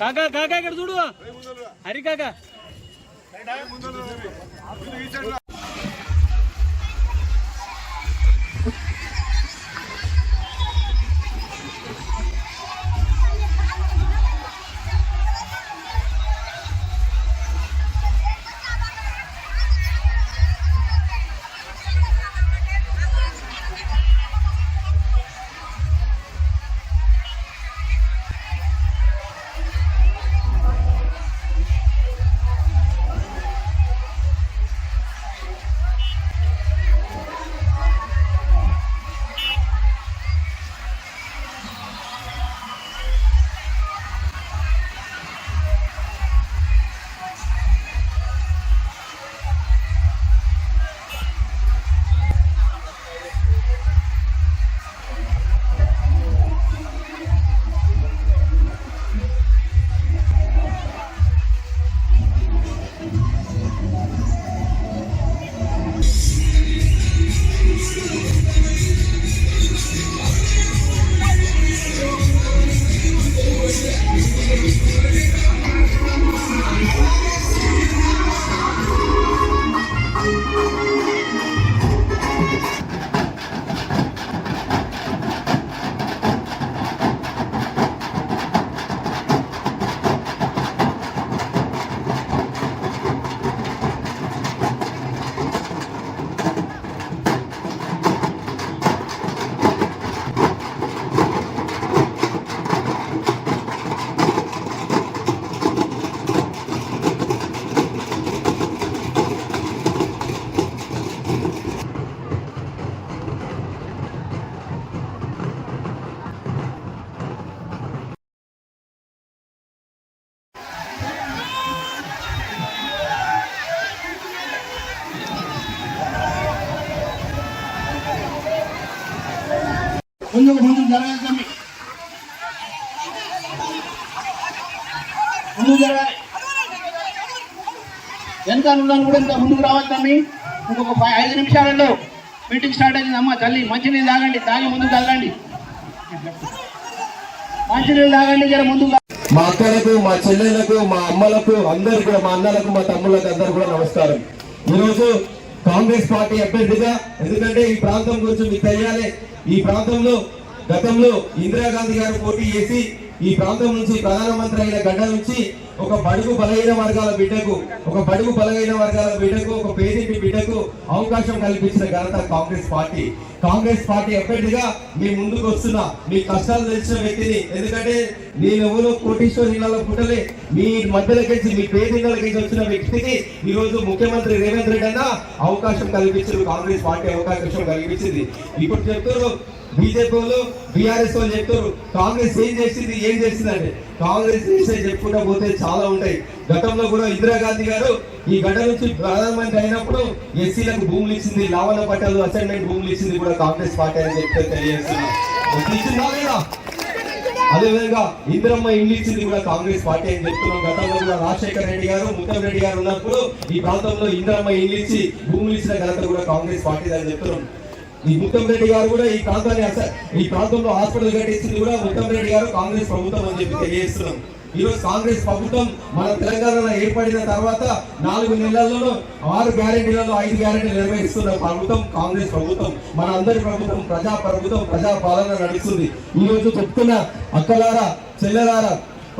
కాకా కాకా ఇక్కడ చూడు. హరి కాకా. ముందుకు ముందుకు జరగాలి తమ్మి ముందుకు జరగాలి. వెనకాల ఉన్నాను కూడా ఇంకా ముందుకు రావాలి తమ్మి ఇంకొక ఐదు నిమిషాలలో మీటింగ్ స్టార్ట్ అయింది. అమ్మ తల్లి మంచినీళ్ళు తాగండి. తాగి ముందుకు తగలండి. మంచినీళ్ళు తాగండి జర ముందుకు మా అక్కలకు మా చెల్లెళ్ళకు మా అమ్మలకు అందరు కూడా మా అన్నలకు మా తమ్ముళ్ళకు అందరు కూడా నమస్కారం. ఈరోజు కాంగ్రెస్ పార్టీ అభ్యర్థిగా. ఎందుకంటే ఈ ప్రాంతం గురించి మీకు తెలియాలి. ఈ ప్రాంతంలో గతంలో ఇందిరాగాంధీ గారు పోటీ చేసి ఈ ప్రాంతం నుంచి ప్రధానమంత్రి అయిన గడ్డ నుంచి ఒక బడుగు బలహీన వర్గాల బిడ్డకు ఒక బడుగు బలహీన వర్గాల బిడ్డకు ఒక పేదింటి బిడ్డకు అవకాశం కల్పించిన ఘనత కాంగ్రెస్ పార్టీ. కాంగ్రెస్ పార్టీ ఎప్పటిగా మీ ముందుకు వస్తున్నా మీ కష్టాలు తెలిసిన వ్యక్తిని. ఎందుకంటే నేను ఎవరో కోటీశ్వర ఇళ్ళలో పుట్టలే. మీ మధ్యలోకి మీ పేదింళ్ళకి వచ్చిన వ్యక్తికి ఈ రోజు ముఖ్యమంత్రి రేవంత్ రెడ్డి అన్న అవకాశం కల్పించారు. కాంగ్రెస్ పార్టీ అవకాశం కల్పించింది. ఇప్పుడు చెప్తారు బీజేపీ వాళ్ళు బీఆర్ఎస్ వాళ్ళు చెప్తారు కాంగ్రెస్ ఏం చేసింది ఏం చేసిందంటే కాంగ్రెస్ చేసే చెప్పుకుంటా పోతే చాలా ఉంటాయి. గతంలో కూడా ఇందిరాగాంధీ గారు ఈ గడ్డ నుంచి ప్రధానమంత్రి అయినప్పుడు ఎస్సీలకు భూములు ఇచ్చింది లావణ పట్టాలు అసైన్మెంట్ భూములు ఇచ్చింది కూడా కాంగ్రెస్ పార్టీ అని చెప్తే తెలియజేస్తున్నా అదేవిధంగా ఇందిరమ్మ ఇల్లు ఇచ్చింది కూడా కాంగ్రెస్ పార్టీ అని చెప్తున్నాం. గతంలో కూడా రాజశేఖర రెడ్డి గారు ముత్తం రెడ్డి గారు ఉన్నప్పుడు ఈ ప్రాంతంలో ఇందిరమ్మ ఇల్లు ఇచ్చి భూములు ఇచ్చిన ఘనత కూడా కాంగ్రెస్ పార్టీ అని చెప్తున్నాం. ఈ రెడ్డి గారు కూడా ఈ ప్రాంతాన్ని ఈ ప్రాంతంలో హాస్పిటల్ కట్టించింది కూడా ముత్తం రెడ్డి గారు కాంగ్రెస్ ప్రభుత్వం అని చెప్పి తెలియజేస్తున్నాం. ఈ రోజు కాంగ్రెస్ ప్రభుత్వం మన తెలంగాణలో ఏర్పడిన తర్వాత నాలుగు నెలల్లోనూ ఆరు గ్యారెంటీలలో ఐదు గ్యారెంటీలు నిర్వహిస్తున్న ప్రభుత్వం కాంగ్రెస్ ప్రభుత్వం. మన అందరి ప్రభుత్వం ప్రజా ప్రభుత్వం ప్రజా పాలన నడుస్తుంది. ఈ రోజు చెప్తున్న అక్కలారా చెల్లెలారా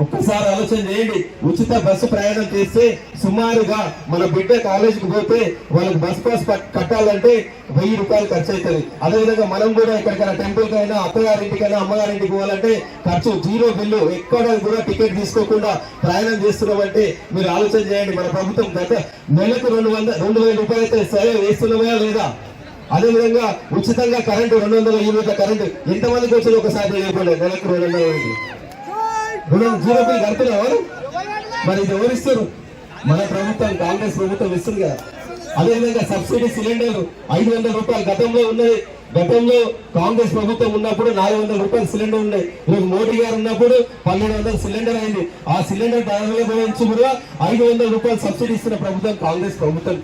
ఒక్కసారి ఆలోచన చేయండి. ఉచిత బస్సు ప్రయాణం చేస్తే సుమారుగా మన బిడ్డ కాలేజీకి పోతే వాళ్ళకి బస్ పాస్ కట్టాలంటే వెయ్యి రూపాయలు ఖర్చు అవుతుంది అదేవిధంగా మనం కూడా ఎక్కడికైనా టెంపుల్ కైనా అత్తగారింటికైనా అమ్మగారింటికి పోవాలంటే ఖర్చు జీరో బిల్లు. ఎక్కడ కూడా టికెట్ తీసుకోకుండా ప్రయాణం చేస్తున్నామంటే మీరు ఆలోచన చేయండి. మన ప్రభుత్వం గత నెలకు రెండు వందల రెండు వేల రూపాయలు అయితే సరే వేస్తున్నామా లేదా? అదేవిధంగా ఉచితంగా కరెంటు రెండు వందల యూనిట్ల కరెంటు. ఎంతమందికి వచ్చింది? ఒకసారి నెలకు రెండు వందల రుణం జీరో బిల్ కడుతున్నారు మరి ఇది ఎవరిస్తారు మన ప్రభుత్వం కాంగ్రెస్ ప్రభుత్వం ఇస్తుంది కదా. అదేవిధంగా సబ్సిడీ సిలిండర్లు ఐదు వందల రూపాయలు గతంలో ఉన్నది గతంలో కాంగ్రెస్ ప్రభుత్వం ఉన్నప్పుడు నాలుగు వందల రూపాయలు సిలిండర్ ఉన్నాయి ఈరోజు మోడీ గారు ఉన్నప్పుడు పన్నెండు వందల సిలిండర్ అయింది. ఆ సిలిండర్ ధరల కూడా ఐదు వందల రూపాయలు సబ్సిడీ ఇస్తున్న ప్రభుత్వం కాంగ్రెస్ ప్రభుత్వం.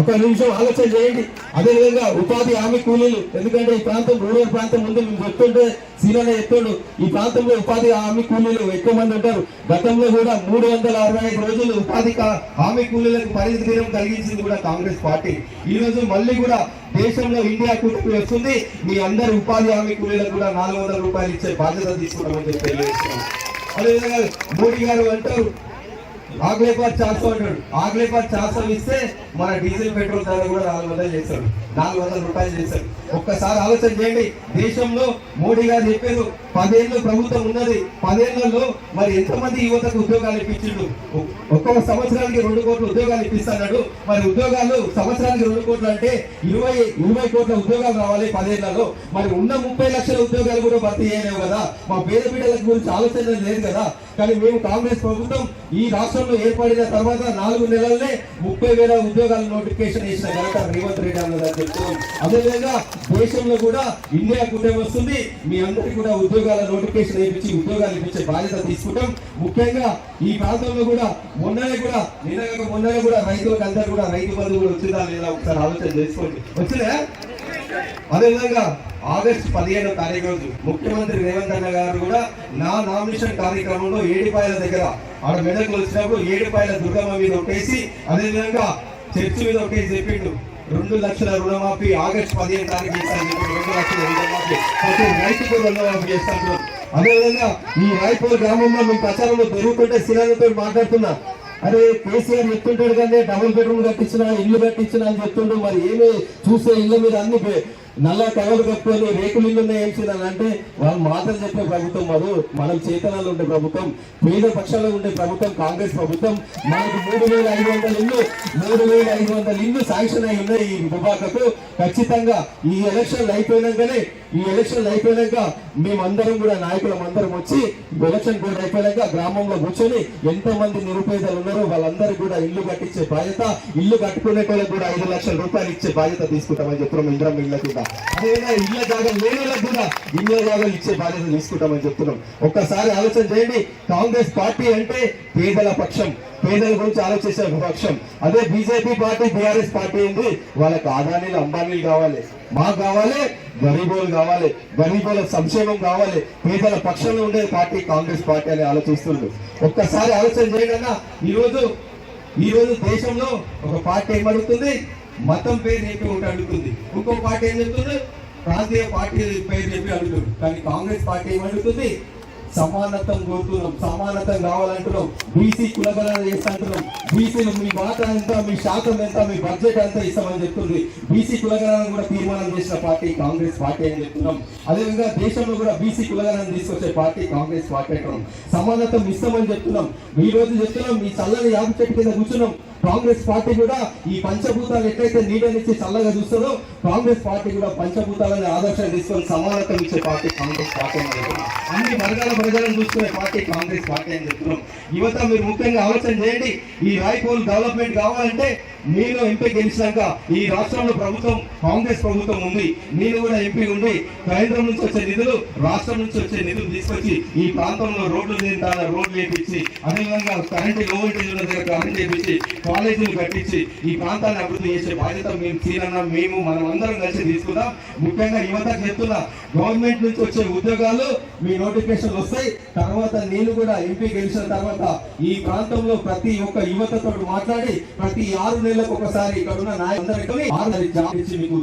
ఒక నిమిషం ఆలోచన చేయండి. అదేవిధంగా ఉపాధి హామీ కూలీలు ఎందుకంటే ఈ ప్రాంతం రూరల్ ప్రాంతం ముందు మేము చెప్తుంటే సీనియర్ చెప్తాడు ఈ ప్రాంతంలో ఉపాధి హామీ కూలీలు ఎక్కువ మంది ఉంటారు. గతంలో కూడా మూడు వందల అరవై ఐదు రోజులు ఉపాధి హామీ కూలీలకు పరిధి తీరం కలిగించింది కూడా కాంగ్రెస్ పార్టీ. ఈ రోజు మళ్ళీ కూడా దేశంలో ఇండియా కూటమి వస్తుంది. మీ అందరి ఉపాధి హామీ కూలీలకు కూడా నాలుగు వందల రూపాయలు ఇచ్చే బాధ్యత తీసుకుంటామని చెప్పి తెలియజేస్తున్నాం. అదేవిధంగా మోడీ గారు అంటారు ఆగ్లే పార్ చార్సో అంటాడు. ఆగ్లే చార్సో ఇస్తే మన డీజిల్ పెట్రోల్ ధర కూడా నాలుగు వందలు చేస్తాడు. నాలుగు వందల రూపాయలు చేస్తాడు. ఒక్కసారి ఆలోచన చేయండి. దేశంలో మోడీ గారు చెప్పారు పదేళ్ళు ప్రభుత్వం ఉన్నది పదేళ్ళలో మరి ఎంతమంది యువతకు ఉద్యోగాలు ఇప్పించిండు ఒక్కొక్క సంవత్సరానికి రెండు కోట్ల ఉద్యోగాలు ఇప్పిస్తాడు మరి ఉద్యోగాలు సంవత్సరానికి రెండు కోట్లు అంటే ఇరవై ఇరవై కోట్ల ఉద్యోగాలు రావాలి పదేళ్ళలో. మరి ఉన్న ముప్పై లక్షల ఉద్యోగాలు కూడా భర్తీ చేయలేవు కదా. మా పేద బిడ్డల గురించి ఆలోచన లేదు కదా. కానీ మేము కాంగ్రెస్ ప్రభుత్వం ఈ రాష్ట్రంలో ఏర్పడిన తర్వాత నాలుగు నెలలనే ముప్పై వేల ఉద్యోగాల నోటిఫికేషన్ ఇచ్చిన ఘనత రేవంత్ రెడ్డి అన్నదని చెప్తున్నాం అదేవిధంగా దేశంలో కూడా ఇండియా కూటమి వస్తుంది. మీ అందరికీ కూడా ఉద్యోగాల నోటిఫికేషన్ ఇప్పించి ఉద్యోగాలు ఇప్పించే బాధ్యత తీసుకుంటాం. ముఖ్యంగా ఈ ప్రాంతంలో కూడా మొన్ననే కూడా నిన్న మొన్ననే కూడా రైతులకు అందరూ కూడా రైతు బంధు కూడా వచ్చిందా లేదా ఒకసారి ఆలోచన చేసుకోండి. వచ్చిందా? అదేవిధంగా ఆగస్టు పదిహేను తారీఖు రోజు ముఖ్యమంత్రి రేవంత్ అన్న గారు కూడా నా నామినేషన్ కార్యక్రమంలో ఏడిపాయల దగ్గర ఆడ మెదక్ వచ్చినప్పుడు ఏడుపాయల దుర్గమ్మ మీద ఒకటేసి అదేవిధంగా చర్చి మీద ఒకటేసి చెప్పిండు. రెండు లక్షల రుణమాఫీ ఆగస్టు పదిహేను తారీఖు చేస్తాను రెండు లక్షల రుణమాఫీ ప్రతి రైతుకు రుణమాఫీ చేస్తాను అదేవిధంగా ఈ రాయపూర్ గ్రామంలో మీ ప్రచారంలో పెరుగుతుంటే శిలాలతో మాట్లాడుతున్నా. అరే కేసీఆర్ చెప్తుంటాడు కానీ డబుల్ బెడ్రూమ్ కట్టించిన ఇల్లు కట్టించిన అని చెప్తుండ్రు మరి ఏమి చూస్తే ఇళ్ళ మీద అన్ని నల్ల కవలు కట్టుకొని రేకులు ఇల్లు ఏం అంటే వాళ్ళు మాటలు చెప్పే ప్రభుత్వం మరు మనం చేతనాలు ఉండే ప్రభుత్వం పేద పక్షాలు ఉండే ప్రభుత్వం కాంగ్రెస్ ప్రభుత్వం మనకు మూడు వేల ఐదు వందల ఇల్లు మూడు వేల ఐదు వందల ఇల్లు శాంక్షన్ అయి ఉన్నాయి ఈ దుబాకకు ఖచ్చితంగా ఈ ఎలక్షన్లు అయిపోయినాకనే ఈ ఎలక్షన్లు అయిపోయినాక మేమందరం కూడా నాయకులం అందరం వచ్చి ఎలక్షన్ కూడా అయిపోయినాక గ్రామంలో కూర్చొని ఎంత మంది నిరుపేదలు ఉన్నారో వాళ్ళందరూ కూడా ఇల్లు కట్టించే బాధ్యత ఇల్లు కట్టుకునే వాళ్ళకి కూడా ఐదు లక్షల రూపాయలు ఇచ్చే బాధ్యత తీసుకుంటామని చెప్తున్నాం ఇంద్రం ఇళ్ళ అదేవిధంగా ఇళ్ళ జాగాలు? లేని కూడా ఇళ్ళ జాగాలు ఇచ్చే బాధ్యత తీసుకుంటామని చెప్తున్నాం. ఒక్కసారి ఆలోచన చేయండి. కాంగ్రెస్ పార్టీ అంటే పేదల పక్షం. పేదల గురించి ఆలోచించే పక్షం అదే బీజేపీ పార్టీ బీఆర్ఎస్ పార్టీ ఉంది వాళ్ళకి ఆదానీలు అంబానీలు కావాలి. మాకు కావాలి గరీబులు కావాలి. గరీబుల సంక్షేమం కావాలి. పేదల పక్షంలో ఉండే పార్టీ కాంగ్రెస్ పార్టీ అని ఆలోచిస్తుంది ఒక్కసారి ఆలోచన చేయడన్నా ఈరోజు ఈరోజు ఈ రోజు దేశంలో ఒక పార్టీ ఏమడుగుతుంది? మతం పేరు చెప్పి ఒకటి అడుగుతుంది. ఇంకో పార్టీ ఏం చెప్తుంది? ప్రాంతీయ పార్టీ పేరు చెప్పి అడుగుతుంది. కానీ కాంగ్రెస్ పార్టీ ఏమడుగుతుంది సమానత్వం కోరుతున్నాం. సమానత్వం కావాలంటున్నాం. బీసీ కులగణన చేస్తాంటున్నాం. బీసీలు మీ మాట ఎంత మీ శాతం ఎంత మీ బడ్జెట్ ఎంత ఇస్తామని చెప్తుంది. బీసీ కులగణన కూడా తీర్మానం చేసిన పార్టీ కాంగ్రెస్ పార్టీ అని చెప్తున్నాం. అదేవిధంగా దేశంలో కూడా బీసీ కులగణన తీసుకొచ్చే పార్టీ కాంగ్రెస్ పార్టీ అంటున్నాం. సమానత్వం ఇస్తామని చెప్తున్నాం. ఈ రోజు చెప్తున్నాం మీ చల్లని యాప చెట్టు కింద కూర్చున్నాం. కాంగ్రెస్ పార్టీ కూడా ఈ పంచభూతాలు ఎట్లయితే నీడనిచ్చి చల్లగా చూస్తుందో కాంగ్రెస్ పార్టీ కూడా పంచభూతాలని ఆదర్శం తీసుకొని సమానత్వం ఇచ్చే పార్టీ కాంగ్రెస్ పార్టీ అని చెప్తున్నాం. అన్ని వర్గాల ప్రజలను చూసుకునే పార్టీ కాంగ్రెస్ పార్టీ అని చెప్తున్నాం. యువత మీరు ముఖ్యంగా ఆలోచన చేయండి. ఈ రాయపూల్ డెవలప్మెంట్ కావాలంటే నేను ఎంపీ గెలిచినాక ఈ రాష్ట్రంలో ప్రభుత్వం కాంగ్రెస్ ప్రభుత్వం ఉంది. నేను కూడా ఎంపీ ఉండి కేంద్రం నుంచి వచ్చే నిధులు రాష్ట్రం నుంచి వచ్చే నిధులు తీసుకొచ్చి ఈ ప్రాంతంలో రోడ్లు నిర్మాణ రోడ్లు వేపించి అదేవిధంగా కరెంటు లో వోల్టేజ్ ఉన్న దగ్గర కరెంట్ వేపించి కాలేజీలు కట్టించి ఈ ప్రాంతాన్ని అభివృద్ధి చేసే బాధ్యత మేము తీరన్న మేము మనం అందరం కలిసి తీసుకుందాం. ముఖ్యంగా యువతకు చెప్తున్నా గవర్నమెంట్ నుంచి వచ్చే ఉద్యోగాలు మీ నోటిఫికేషన్ వస్తాయి. తర్వాత నేను కూడా ఎంపీ గెలిచిన తర్వాత ఈ ప్రాంతంలో ప్రతి ఒక్క యువతతో మాట్లాడి ప్రతి ఆరు నెలలకు ఒకసారి ఇక్కడ ఉన్న నాయకులందరికీ మీకు